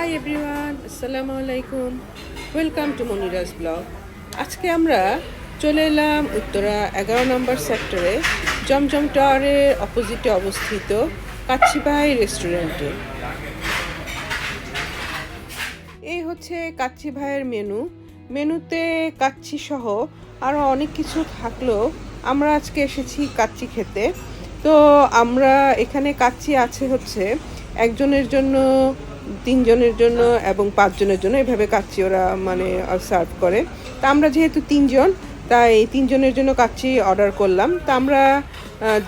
Hi everyone আসসালামু আলাইকুম welcome to Moniraj blog আজকে আমরা চলে এলাম উত্তরা এগারো নম্বর সেক্টরে জমজম টাওয়ারের অপোজিটে অবস্থিত কাচ্চিবাই রেস্টুরেন্টে এই হচ্ছে কাচ্চি ভাইয়ের মেনু মেনুতে কাচ্চি সহ আরও অনেক কিছু থাকলেও আমরা আজকে এসেছি কাচ্চি খেতে। তো আমরা এখানে কাচ্চি আছে হচ্ছে একজনের জন্য তিনজনের জন্য এবং পাঁচজনের জন্য এভাবে কাচ্চি ওরা মানে সার্ভ করে। তা আমরা যেহেতু তিনজন, তাই তিনজনের জন্য কাচ্চি অর্ডার করলাম। তা আমরা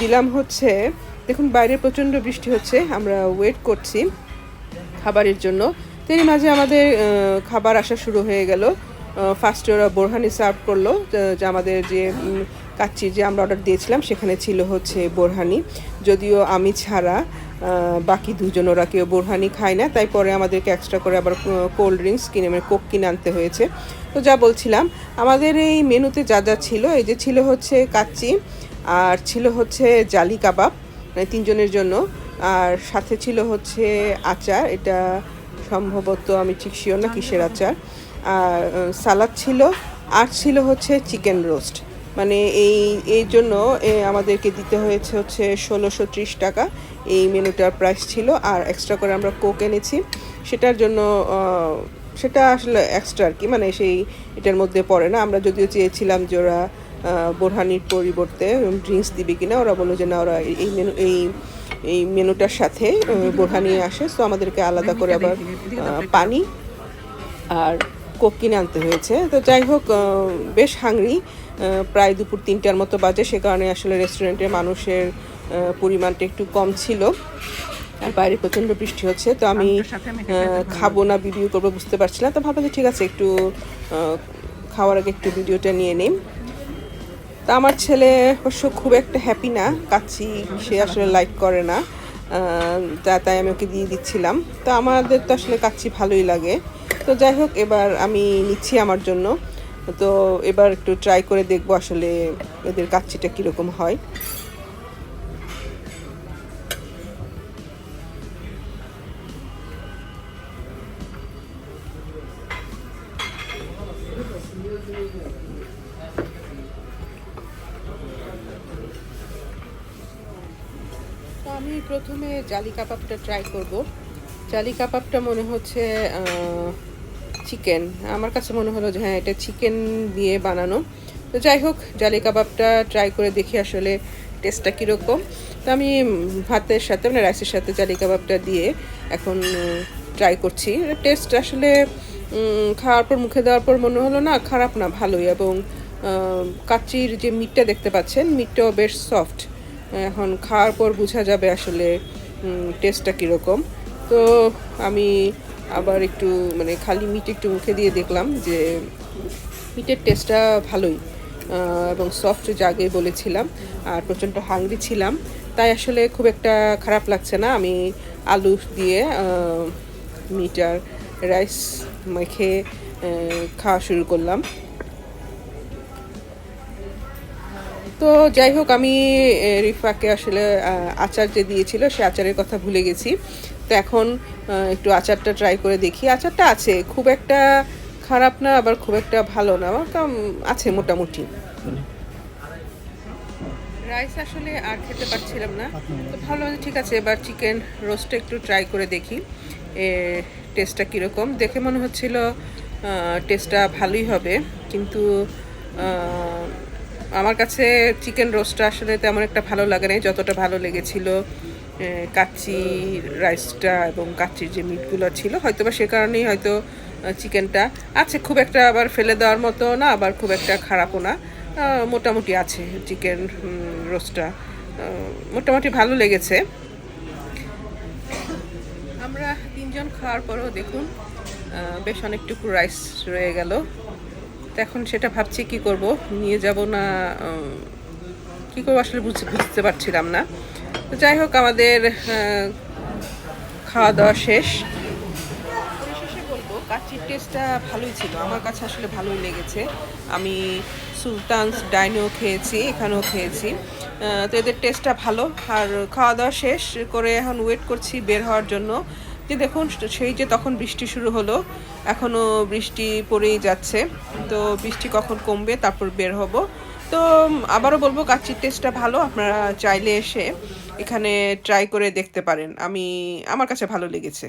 দিলাম হচ্ছে, দেখুন বাইরে প্রচণ্ড বৃষ্টি হচ্ছে, আমরা ওয়েট করছি খাবারের জন্য। তো এর মাঝে আমাদের খাবার আসা শুরু হয়ে গেল। ফার্স্টে ওরা বোরহানি সার্ভ করল, যে- আমাদের যে কাচ্চি যে আমরা অর্ডার দিয়েছিলাম, সেখানে ছিল হচ্ছে বোরহানি। যদিও আমি ছাড়া বাকি দুজন ওরা কেউ বোরহানি খায় না, তাই পরে আমাদেরকে এক্সট্রা করে আবার কোল্ড ড্রিঙ্কস কিনে মানে কোক কিনে আনতে হয়েছে। তো যা বলছিলাম, আমাদের এই মেনুতে যা যা ছিল, এই যে ছিল হচ্ছে কাচ্চি, আর ছিল হচ্ছে জালি কাবাব মানে তিনজনের জন্য, আর সাথে ছিল হচ্ছে আচার, এটা সম্ভবত আমি ঠিক শিওর না কিসের আচার। সালাদ ছিল আর ছিল হচ্ছে চিকেন রোস্ট। মানে এই এই জন্য এ, আমাদেরকে দিতে হয়েছে হচ্ছে ষোলোশো ত্রিশ টাকা। এই মেনুটার প্রাইস ছিল আর এক্সট্রা করে আমরা কোক এনেছি। সেটার জন্য সেটা আসলে এক্সট্রা আর কি মানে সেই এটার মধ্যে পড়ে না। আমরা যদিও চেয়েছিলাম যে ওরা বোরহানির পরিবর্তে ড্রিঙ্কস দিবে কিনা ওরা বলল যে না ওরা এই- এই মেনু এই এই মেনুটার সাথে বোরহানি আসে। তো আমাদেরকে আলাদা করে আবার পানি আর কোক কিনে আনতে হয়েছে। তো যাই হোক বেশ হাংরি। প্রায় দুপুর তিনটার মতো বাজে সে কারণে আসলে রেস্টুরেন্টের মানুষের পরিমাণটা একটু কম ছিল। আর বাইরে প্রচণ্ড বৃষ্টি হচ্ছে তো আমি খাব না ভিডিও করব বুঝতে পারছি না। তো ভাবলাম যে ঠিক আছে একটু খাওয়ার আগে একটু ভিডিওটা নিয়ে নিই। তা আমার ছেলে অবশ্য খুব একটা হ্যাপি না কাচ্ছি সে আসলে লাইক করে না। তা তাই আমি ওকে দিয়ে দিচ্ছিলাম। তো আমাদের তো আসলে কাচ্ছি ভালোই লাগে। তো যাই হোক, এবার আমি নিচ্ছি আমার জন্য। তো এবার একটু ট্রাই করে দেখব আসলে এদের কাচ্ছিটা কীরকম হয়। আমি প্রথমে জালি কাবাবটা ট্রাই করব। জালি কাবাবটা মনে হচ্ছে চিকেন আমার কাছে মনে হলো যে হ্যাঁ এটা চিকেন দিয়ে বানানো। তো যাই হোক জালি কাবাবটা ট্রাই করে দেখি আসলে টেস্টটা কীরকম। তো আমি ভাতের সাথে মানে রাইসের সাথে জালি কাবাবটা দিয়ে এখন ট্রাই করছি। টেস্ট আসলে খাওয়ার পর মুখে দেওয়ার পর মনে হলো না খারাপ না ভালোই। এবং আহ, কাচ্চির যে মিটটা দেখতে পাচ্ছেন মিটটাও বেশ সফট এখন খাওয়ার পর বোঝা যাবে আসলে টেস্টটা কীরকম। তো আমি আবার একটু মানে খালি মিট একটু মুখে দিয়ে দেখলাম যে মিটের টেস্টটা ভালোই এবং সফট জাগে বলেছিলাম, আর প্রচণ্ড হাংরি ছিলাম। তাই আসলে খুব একটা খারাপ লাগছে না। আমি আলু দিয়ে মিট আর রাইস মেখে খাওয়া শুরু করলাম। তো যাই হোক, আমি রিফাকে আসলে আচার যে দিয়েছিল, সে আচারের কথা ভুলে গেছি। তো এখন একটু আচারটা ট্রাই করে দেখি। আচারটা আছে, খুব একটা খারাপ না, আবার খুব একটা ভালো না, আমার আছে মোটামুটি। রাইস আসলে আর খেতে পারছিলাম না। তো ভালো, ঠিক আছে, এবার চিকেন রোস্টটা একটু ট্রাই করে দেখি, এ টেস্টটা কীরকম। দেখে মনে হচ্ছিল টেস্টটা ভালোই হবে, কিন্তু আমার কাছে চিকেন রোস্টটা আসলে তেমন একটা ভালো লাগে নাই, যতটা ভালো লেগেছিল কাচ্চি রাইসটা এবং কাচ্চির যে মিটগুলো ছিল হয়তো বা সে কারণেই হয়তো চিকেনটা আছে, খুব একটা আবার ফেলে দেওয়ার মতো না, আবার খুব একটা খারাপও না মোটামুটি আছে চিকেন রোস্টটা মোটামুটি ভালো লেগেছে। আমরা তিনজন খাওয়ার পরেও দেখুন বেশ অনেকটুকু রাইস রয়ে গেল। তো এখন সেটা ভাবছি কি করব? নিয়ে যাব না কি করব আসলে বুঝতে বুঝতে পারছিলাম না। তো যাই হোক, আমাদের খাওয়া দাওয়া শেষ। বলব কাচির টেস্টটা ভালোই ছিল। আমার কাছে আসলে ভালোই লেগেছে। আমি সুলতানস ডাইনেও খেয়েছি, এখানেও খেয়েছি। তো এদের টেস্টটা ভালো। আর খাওয়া দাওয়া শেষ করে এখন ওয়েট করছি বের হওয়ার জন্য। যে দেখুন, সেই যে তখন বৃষ্টি শুরু হলো এখনও বৃষ্টি পড়েই যাচ্ছে। তো বৃষ্টি কখন কমবে, তারপর বের হব। তো আবারও বলব কাচ্চির টেস্টটা ভালো, আপনারা চাইলে এসে এখানে ট্রাই করে দেখতে পারেন। আমি, আমার কাছে ভালো লেগেছে।